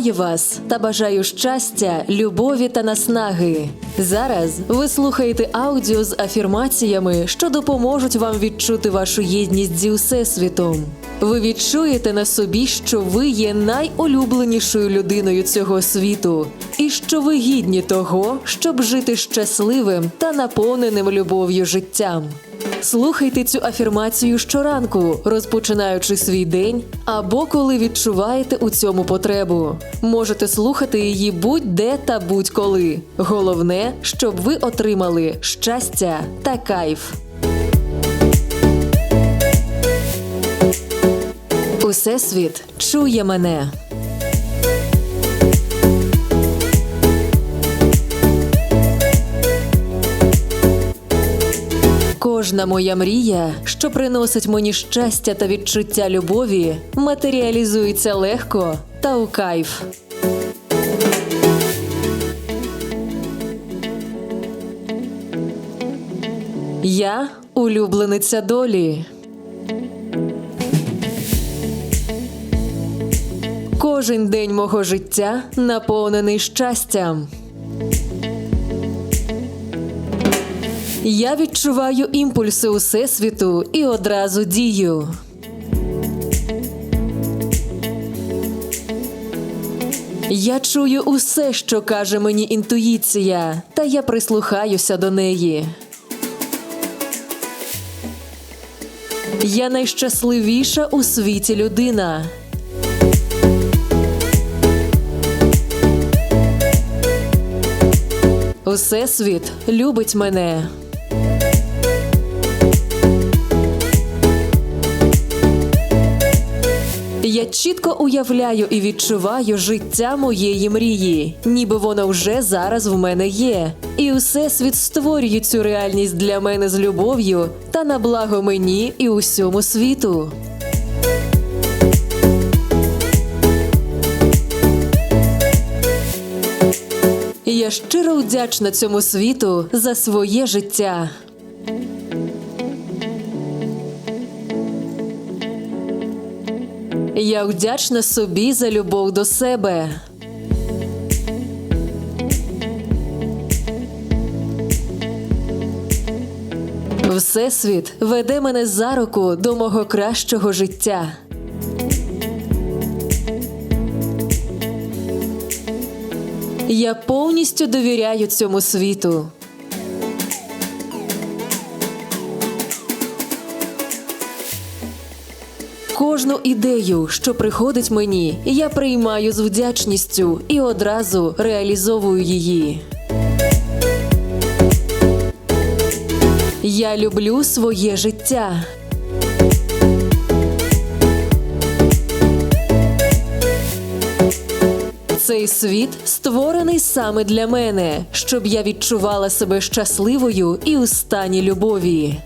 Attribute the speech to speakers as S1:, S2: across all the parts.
S1: Вітаю вас та бажаю щастя, любові та наснаги. Зараз ви слухаєте аудіо з афірмаціями, що допоможуть вам відчути вашу єдність зі Всесвітом. Ви відчуєте на собі, що ви є найулюбленішою людиною цього світу, і що ви гідні того, щоб жити щасливим та наповненим любов'ю життям. Слухайте цю афірмацію щоранку, розпочинаючи свій день, або коли відчуваєте у цьому потребу. Можете слухати її будь-де та будь-коли. Головне, щоб ви отримали щастя та кайф. Усесвіт чує мене. Кожна моя мрія, що приносить мені щастя та відчуття любові, матеріалізується легко та у кайф. Я улюблениця долі. Кожен день мого життя наповнений щастям. Я відчуваю імпульси Усесвіту і одразу дію. Я чую усе, що каже мені інтуїція, та я прислухаюся до неї. Я найщасливіша у світі людина. Усесвіт любить мене. Чітко уявляю і відчуваю життя моєї мрії, ніби воно вже зараз в мене є. І Усесвіт створює цю реальність для мене з любов'ю та на благо мені і усьому світу. Я щиро вдячна цьому світу за своє життя. Я вдячна собі за любов до себе. Всесвіт веде мене за руку до мого кращого життя. Я повністю довіряю цьому світу. Кожну ідею, що приходить мені, я приймаю з вдячністю і одразу реалізовую її. Я люблю своє життя. Цей світ створений саме для мене, щоб я відчувала себе щасливою і у стані любові.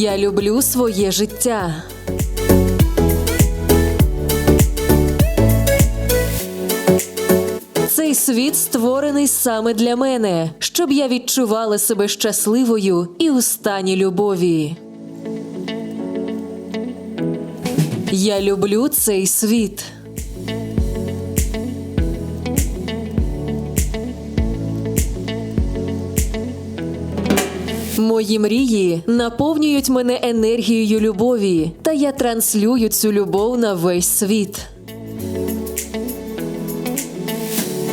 S1: Я люблю своє життя. Цей світ створений саме для мене, щоб я відчувала себе щасливою і у стані любові. Я люблю цей світ. Мої мрії наповнюють мене енергією любові, та я транслюю цю любов на весь світ.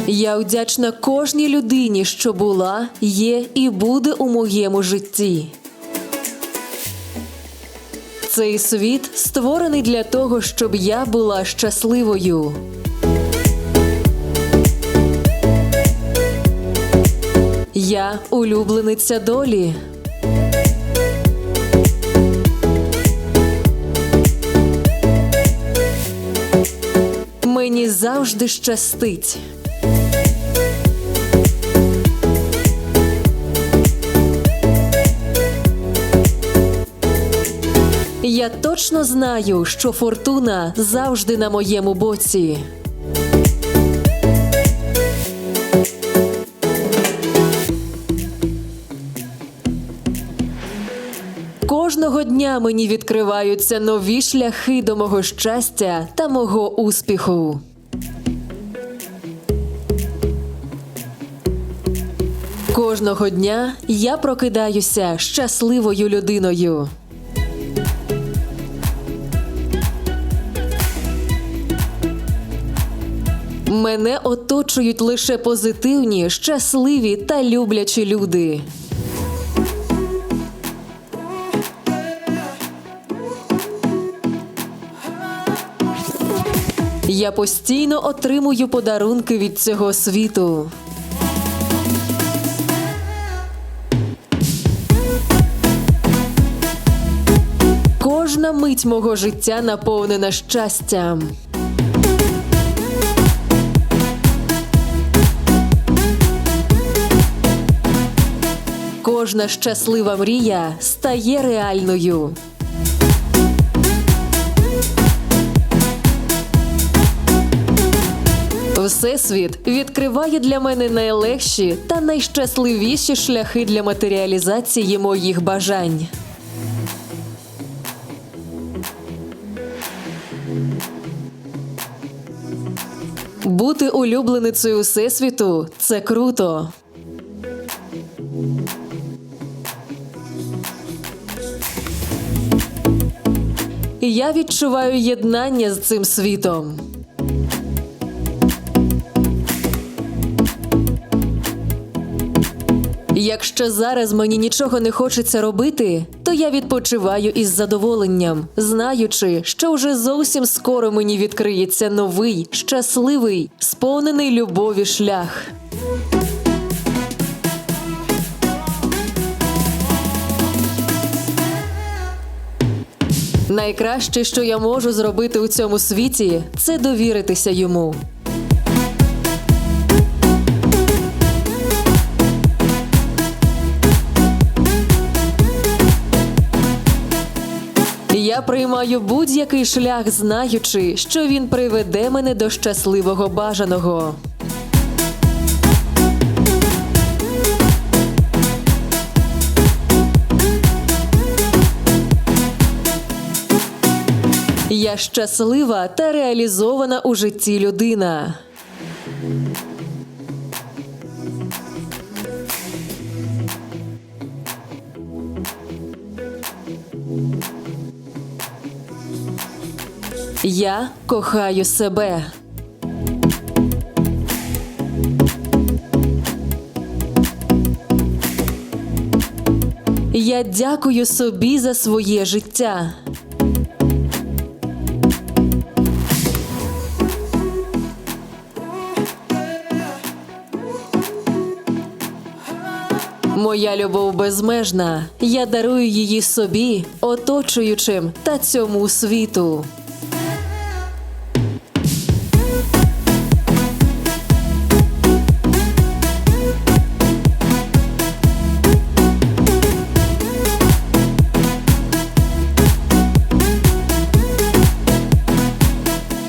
S1: Я вдячна кожній людині, що була, є і буде у моєму житті. Цей світ створений для того, щоб я була щасливою. Я улюблениця долі. Мені завжди щастить. Я точно знаю, що фортуна завжди на моєму боці. Кожного дня мені відкриваються нові шляхи до мого щастя та мого успіху. Кожного дня я прокидаюся щасливою людиною. Мене оточують лише позитивні, щасливі та люблячі люди. Я постійно отримую подарунки від цього світу. Кожна мить мого життя наповнена щастям. Кожна щаслива мрія стає реальною. Всесвіт відкриває для мене найлегші та найщасливіші шляхи для матеріалізації моїх бажань. Бути улюбленицею Всесвіту це круто. Я відчуваю єднання з цим світом. Якщо зараз мені нічого не хочеться робити, то я відпочиваю із задоволенням, знаючи, що вже зовсім скоро мені відкриється новий, щасливий, сповнений любові шлях. Найкраще, що я можу зробити у цьому світі, це довіритися йому. Я приймаю будь-який шлях, знаючи, що він приведе мене до щасливого бажаного. Я щаслива та реалізована у житті людина. Я кохаю себе. Я дякую собі за своє життя. Моя любов безмежна. Я дарую її собі, оточуючим та цьому світу.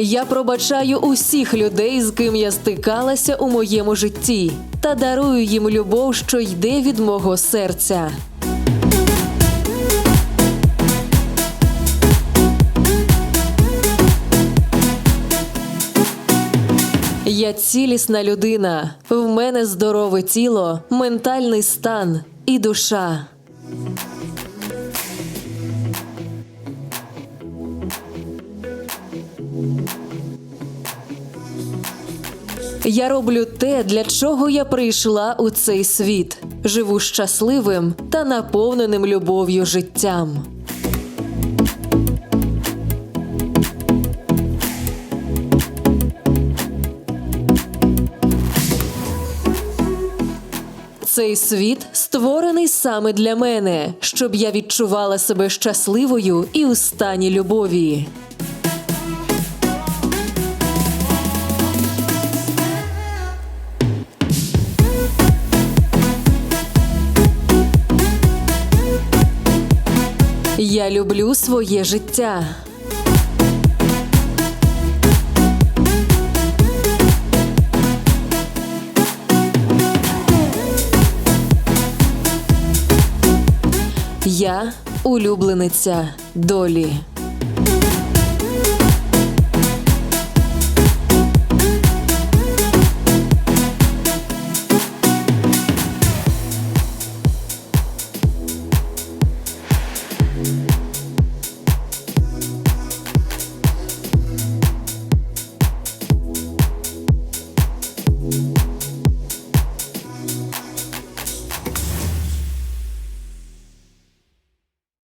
S1: Я пробачаю усіх людей, з ким я стикалася у моєму житті, та дарую їм любов, що йде від мого серця. Я цілісна людина. В мене здорове тіло, ментальний стан і душа. Я роблю те, для чого я прийшла у цей світ. Живу щасливим та наповненим любов'ю життям. Цей світ створений саме для мене, щоб я відчувала себе щасливою і у стані любові. Я люблю своє життя. Я улюблениця долі.